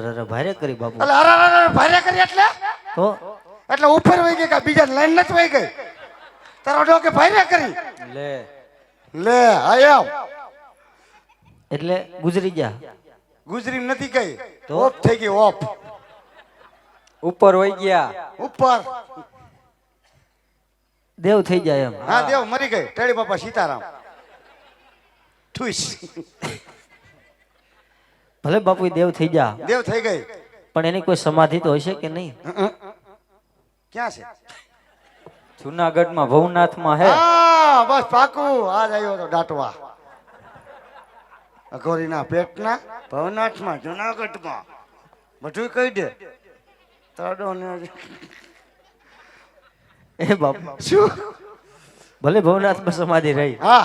અરે અરે ભારે કરી બાપુ. એટલે અરે ભારે કરી એટલે? તો? એટલે ઉપર વહી ગઈ કે બીજા લાઈન નથી વહી ગઈ? તારો ડોકે ભારે કરી? લે. લે આયા એટલે ગુજરી ગયા. ગુજરી નથી ગઈ. તો? ઓફ થઈ ગઈ ઓફ. ઉપર વહી ગયા. ઉપર. દેવ થઈ જાય એમ. હા દેવ મરી ગઈ. ટેડી બાપા સીતારામ. ઠુસ. ભલે બાપુ દેવ થઈ જા. દેવ થઈ ગઈ. પણ એની કોઈ સમાધિ તો હશે કે નહીં? ક્યાં છે? જુનાગઢમાં ભવનાથમાં હે. બસ પાકું. આજ આવ્યો તો દાટવા અઘોરીના પેટના ભવનાથમાં જુનાગઢમાં. બધું કહી દે. તડો ને એ બાપુ. શું? ભલે ભવનાથમાં સમાધિ રહી. હા.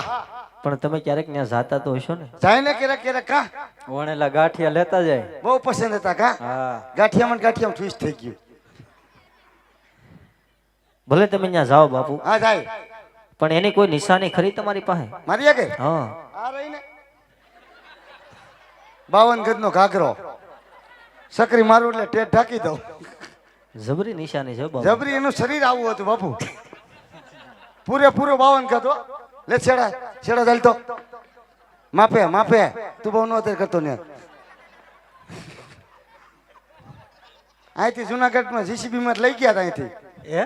પણ તમે ક્યારેક ત્યાં જાતા તો હશો ને? જાય ને ક્યારેક ક્યારેક કા? વણેલા ગાંઠિયા લેતા જાય. બહુ પસંદ હતા કા? હા. ગાંઠિયામાં ગાંઠિયામાં ટ્વિસ્ટ થઈ ગયું. ભલે તમે ત્યાં જાઓ બાપુ. હા જાય. પણ એની કોઈ નિશાની ખરી તમારી પાસે? મારી કે હા. આ રહી ને બાવન ગજનો ઘાઘરો. સકરી મારું એટલે ટેટ ઢાંકી દઉં. જબરી નિશાની છે બાપુ. જબરી એનું શરીર આવું હતું બાપુ. પૂરેપૂરો બાવન ગજ હો. લે છેડા છેડા ચાલતો માપે માપે. તું બહુ નો અત્યારે કરતો ને. અહીંથી જુનાગઢમાં જીસીબી માં લઈ ગયા હતા અહીંથી. એ.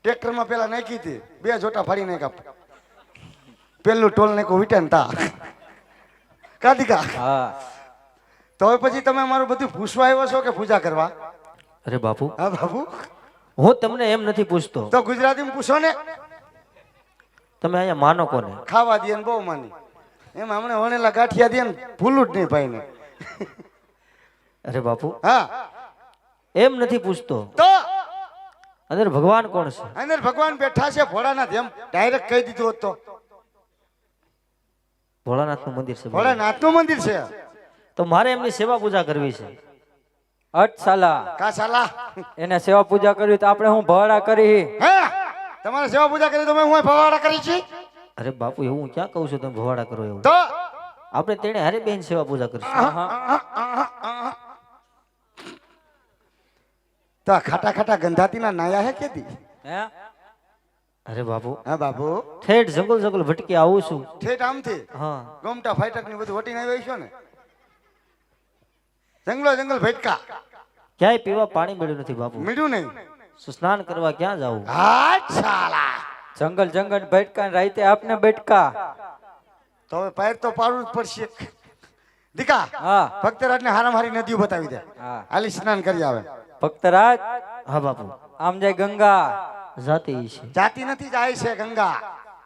ટ્રેક્ટરમાં પેલા નાખી હતી. બે જોટા ફાડી નાખ્યા. પેલું ટોલ નાખ્યું વિટાન તા. કાધિકા હા. તો હવે પછી તમે અમારું બધું પૂછવા આવ્યો છો કે પૂજા કરવા? અરે બાપુ. હા બાપુ. હું તમને એમ નથી પૂછતો. તો ગુજરાતીમાં પૂછો ને. તમે અહીંયા માનો કોને? ખાવા દે ને બહુ માની. એમ હમણે વણેલા ગાંઠિયા દે ને ભૂલું જ નહીં ભાઈને. અરે બાપુ. હા. એમ નથી પૂછતો. તો? અંદર ભગવાન કોણ છે? અંદર ભગવાન બેઠા છે ભોળાનાથ. એમ ડાયરેક્ટ કહી દીધું હતો ભોળાનાથનું મંદિર છે ભોળાનાથનું મંદિર છે. તો મારે એમની સેવા પૂજા કરવી છે. અટસાલા. કા સાલા એને સેવા પૂજા કરવી તો આપણે હું ભોળા કરી. હે? તમારે સેવા પૂજા કરી તમે હું ભવાડા કરી છે? અરે બાપુ એવું હું ક્યાં કહું છું તમે ભવાડા કરો એવું? તો? આપણે તેણે હરે બેન સેવા પૂજા કરીશું. તો ખાટા ખાટા ખાટા ગંધાતીના નાયા હે કેતી હે? અરે બાપુ હા બાપુ. ઠેઠ જંગલ જંગલ ભટકી આવું છું. ઠેઠ આમથી? હા. ગમટા ફાઈટકની બધું વટીને આવ્યો છો ને? જંગલો જંગલ ભટકા. ક્યાંય પીવા પાણી મળ્યું નથી બાપુ. મળ્યું નહીં. સ્નાન કરવા ક્યાં જવું સાલા જંગલ જંગલ બેઠકા રાઈતે આપને બેઠકા તો હવે પૈર તો પાડવું જ પડશે. દીકા હા. ભક્તરાજ ને હારામારી નદીઓ બતાવી દે. હા. હાલી સ્નાન કરી આવે. ભક્તરાજ? હા બાપુ. આમ જાય ગંગા. જાતી છે. જાતી નથી જાય છે ગંગા.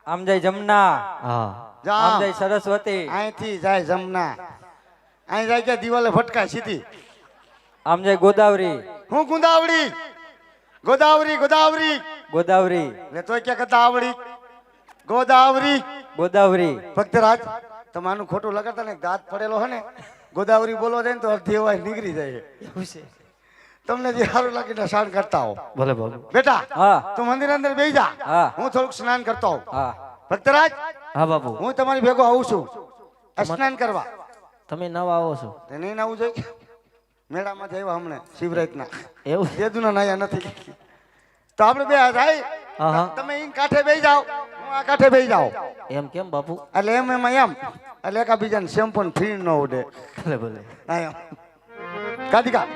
આમ જાય જમના. હા. આમ જાય સરસ્વતી. અહીંથી જાય જમના. અહીં જાય કે દિવાલે ફટકા સીધી. આમ જાય ગોદાવરી. હું ગુંદાવડી ગોદાવરી ગોદાવરી. ગોદાવરી. ને તોય ક્યાં કરતા આવડી. ગોદાવરી. ગોદાવરી. ભક્તરાજ તમારું ખોટું લગાડતા ને દાંત પડેલો હે ને ગોદાવરી બોલો જાય ને તો અડધી અવાજ નીકળી જાય. એવું છે. તમને જે સારું લાગે ને સ્નાન કરતા હો ભલે ભલે. બેટા હા. તું મંદિર અંદર બેસી જા. હા. હું થોડુંક સ્નાન કરતો હોઉં હા. ભક્તરાજ હા બાપુ. હું તમારી ભેગો આવું છું. આ સ્નાન કરવા. તમે નવા આવો છો. તે નહીં આવું જોઈએ મેળામાં આવ્યા હમણાં શિવરાજના એવું? જેદુના નાયા નથી તો આપણે બે હા તમે ઈ કાંઠે બેસી જાઓ. હું આ કાંઠે બેસી જાઓ એમ કેમ બાપુ? એટલે એમ એમાં એમ. એટલે એકાબીજાને સેમ પણ ફ્રી ન ઉડે. ભલે ભલે. નાયો. કાદિકા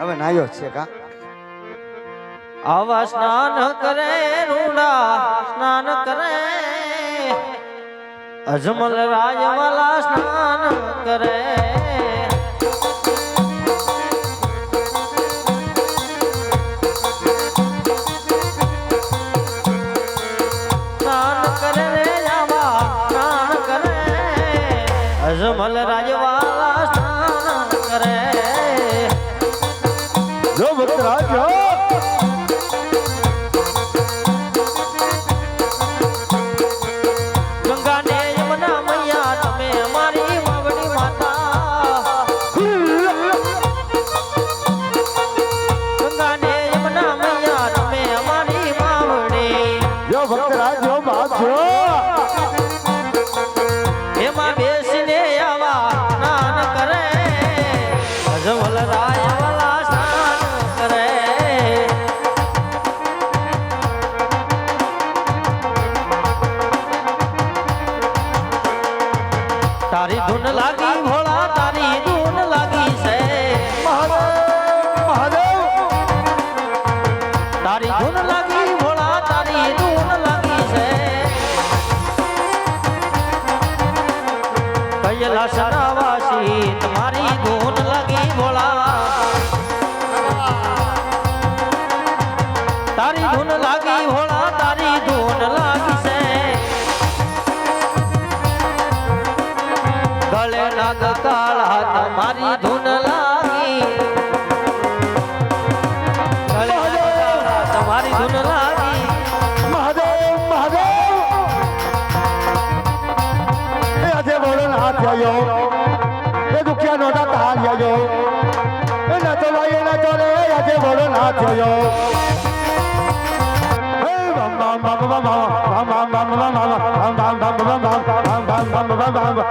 હવે નાયો છે કા? આવા સ્નાન કરે રૂડા સ્નાન કરે. અજમલ રાજવાલા સ્નાન કરે. જો જલાસરાવાસી ના આવ્યો એ દુખિયા નોટા તાર આવ્યો એ ના તો લાગે ના તો રે આજે બોલો ના બમ બમ બમ બમ બમ બમ બમ બમ બમ બમ બમ બમ બમ બમ બમ બમ બમ બમ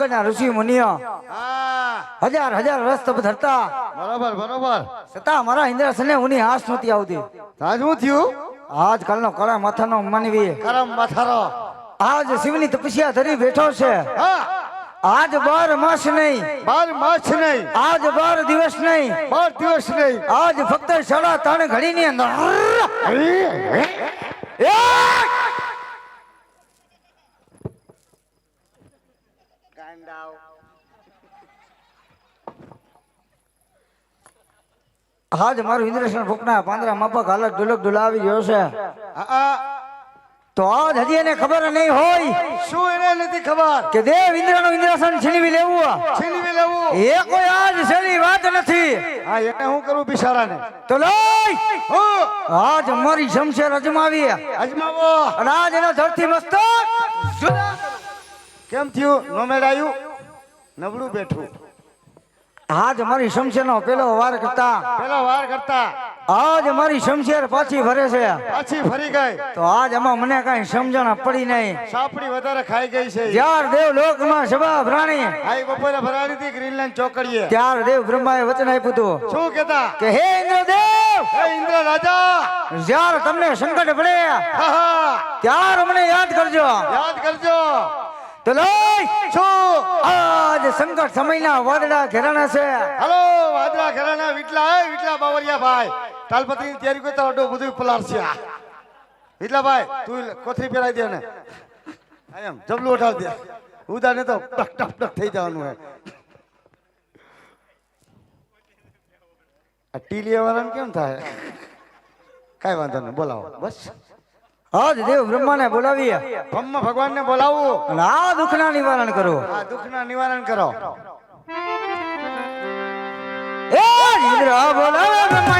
આગળના ઋષિ મુનિઓ. હજાર હજાર વર્ષ તપ ધરતા બરોબર બરોબર. છતાં મારા ઇન્દ્રસને ઉની હાસ નહોતી આવતી. આજ હું થયું? આજ કાલનો કળા માથાનો માનવી. કરમ માથારો આજ શિવની તપસ્યા ધરી બેઠો છે. આજ બાર માસ નહીં. બાર માસ નહીં. આજ બાર દિવસ નહીં. બાર દિવસ નહીં. આજ ફક્ત સાડા ત્રણ ઘડી ની અંદર એ! આજ મારું ઇન્દ્રેશન ફૂકના પાંદરા માપક હાલત ઢોલક ઢોલાવી ગયો છે. તો આજ હજી એને ખબર નહીં હોય. શું એને નથી ખબર? કે દેવ ઇન્દ્રનું ઇન્દ્રસન છીનવી લેવું છીનવી લેવું. એ કોઈ આજ સહેલી વાત નથી. હા એને હું કરું બિચારાને? તો લઈ! હું! આજ મારી શમશેર અજમાવી અજમાવો. અને આજ એના ધરતી મસ્તક જુદા. કેમ થયું? નો મેળાયું? નબળું બેઠું. આજ મારી શમશેરનો પેલો વાર કરતા. પેલો વાર કરતા. આજ મારી શમશેર પાછી ફરે છે. પાછી ફરી ગઈ. તો આજ આમાં મને કઈ સમજણ પડી નહીં. સાપડી વધારે ખાઈ ગઈ છે. જ્યાર દેવ લોકમાં સભા પ્રાણી આઈ બપોરે ભરાડી હતી ગ્રીનલેન્ડ ચોકડીએ. ત્યાર દેવ બ્રહ્માએ વચન આપ્યું હતું. શું કેતા કે હે ઇન્દ્રદેવ! હે ઇન્દ્ર રાજા! જ્યારે તમને સંકટ પડે ત્યાર અમને યાદ કરજો. યાદ કરજો. તો લઈ શું? આજ સંકટ સમયના વાદળા ઘેરાણા છે. હલો વાદળા ઘેરાણા વિટલા હે વિટલા બાવરિયા ભાઈ તાલપત્રી તૈયારી કરતા અડો બધું પલાર છે વિટલા ભાઈ તું કોથરી પહેરાઈ દે ને એમ જબલું ઉઠાવ દે. ઉદા ને તો ટક ટક ટક થઈ જવાનું હે. આ ટીલીયા વાળાને કેમ થાય? કાંઈ વાંધો નહીં બોલાવો. બસ. આજ દેવ બ્રહ્માને બોલાવીએ. બ્રહ્મ ભગવાનને બોલાવો. અને આ દુઃખના નિવારણ કરો. આ દુઃખના નિવારણ કરો. એ ઇન્દ્ર બોલાવે બ્રહ્માયા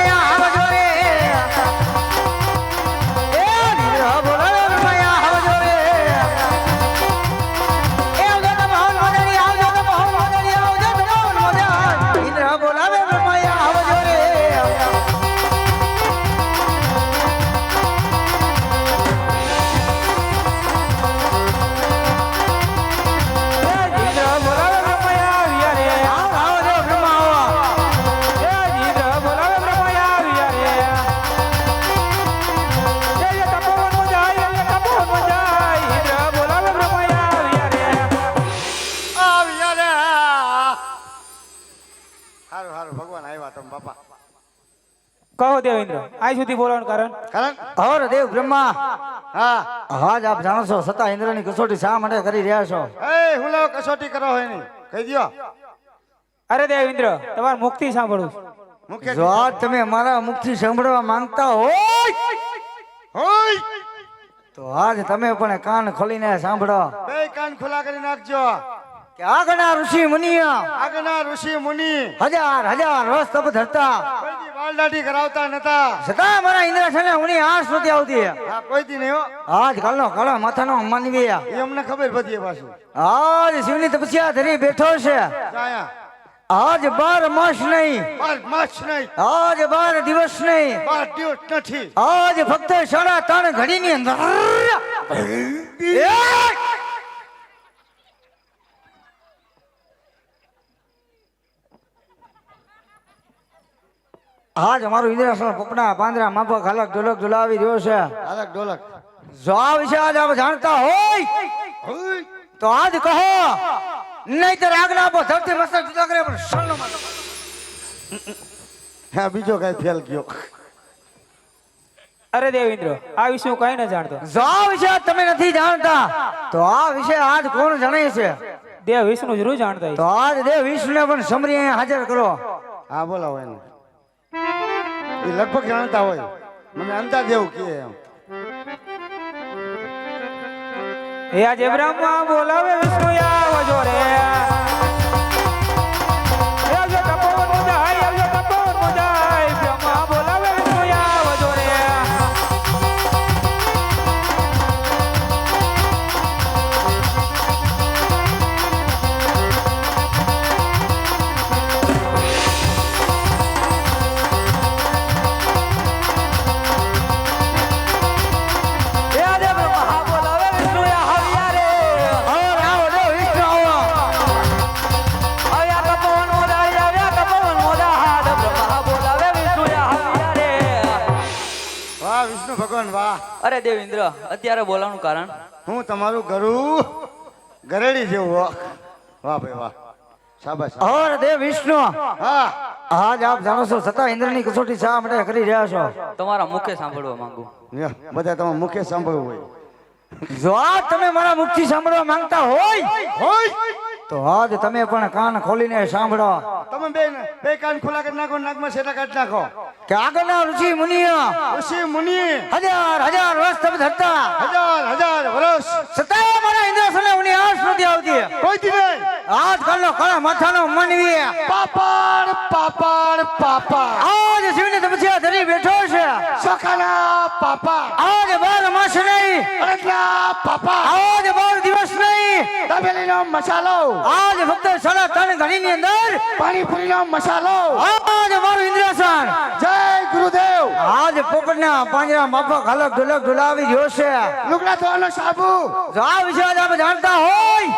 આજ સુધી બોલવાનું કારણ? કારણ? હર દેવ બ્રહ્મા. હા. આજ આપ જાણો છો સતા ઇન્દ્રની કસોટી શા માટે કરી રહ્યા છો? એ હું લાવ કસોટી કરો હોય નહીં કહી દ્યો. અરે દેવેન્દ્ર તમાર મુક્તિ સાંભળું મુખ્ય જો આજ તમે મારા મુક્તિ સાંભળવા માંગતા હોય હોય. તો આજ તમે પણ કાન ખોલીને સાંભળો. બે કાન ખુલ્લા કરી નાખજો. કે આગળના ઋષિ મુનિયા આગના ઋષિ મુનિ. હજાર હજાર વર્ષ તપ ધરતા. વાલદાટી કરાવતા નતા. છતાં મારા ઇન્દ્રસને ઉની આસ નથી આવતી હા. કોઈ દી નહીં આજ કાલનો કાળો માથાનો માનવી એ અમને ખબર પડી પાછું. આજ શિવની તપસ્યા ધરી બેઠો છે. આજ બાર માસ નહીં. બાર માસ નહીં. આજ બાર દિવસ નહીં. બાર દિવસ નથી. આજ ફક્ત સાડા ત્રણ ઘડીની અંદર. આજ અમારું ઇન્દ્રાસન પપડા પાંદરા માફક હલક ઢોલક ઢોલાવી રહ્યો છે. હલક ઢોલક. જો આ વિશે આજ આપ જાણતા હોય હોય. તો આજ કહો. નહીતર આગલા આપો ધરતી મસ્તક જુદા કરે પણ શરણો હા બીજો કઈ ફેલ ગયો. અરે દેવેન્દ્ર આ વિશે હું કઈ ન જાણતો. જો આ વિશે તમે નથી જાણતા તો આ વિશે આજ કોણ જાણે છે? દેવ વિષ્ણુ જરૂર જાણતા તો આજ દેવ વિષ્ણુને પણ સમરી અહીંયા હાજર કરો. હા બોલાવો એને. એ લગભગ જાણતા હોય. મને અંદાજ એવું કે એમ. હે આજે બ્રહ્મા બોલાવે વિષ્ણુ આવજો રે. અરે દેવેન્દ્ર અત્યારે બોલાવાનું કારણ? હું તમારું ગરુ ગરેડી જેવું વાહ. વાહ ભાઈ વાહ. શાબાશ. ઓર દેવ વિષ્ણુ. હા. આજ આપ જાણો છો છતાં ઇન્દ્રની કસોટી શા માટે કરી રહ્યા છો? તમારા મુખે સાંભળવા માંગુ. બધા તમે મુખે સાંભળવું હોય. જો તમે મારા મુખથી સાંભળવા માંગતા હોય હોય. તો આજ તમે પણ કાન ખોલીને સાંભળો. તમે બે બે કાન ખુલા કરી નાખો નાકમાં સેટા કાઢી નાખો. કે આગળના ઋષિ મુનિઓ. ઋષિ મુનિ. હજાર હજાર વર્ષ તમે ધરતા. હજાર હજાર વર્ષ. છતાં મારા ઇન્દ્રસને ઉની આસ નથી આવતી. કોઈ દી નહીં. આજ કાલનો કાળા માથાનો માનવી પાપડ પાપડ પાપા આજ શિવને તપસ્યા ધરી બેઠો છે. સખાના પાપા. આજ બાર માસ નહીં. પાપડ આજ બાર મસાલો. આજ ફક્ત સાડા ત્રણ ઘડીની અંદર પાણીપુરીનો મસાલો. આજ મારું ઇન્દ્રાસન. જય ગુરુદેવ. આજ પોપટના પાંજરા માફક હલક ઢોલક ઢોલાવી રહ્યો છે લુગડા ધોવાનો સાબુ. જો આ વિશે આપણે જાણતા હોય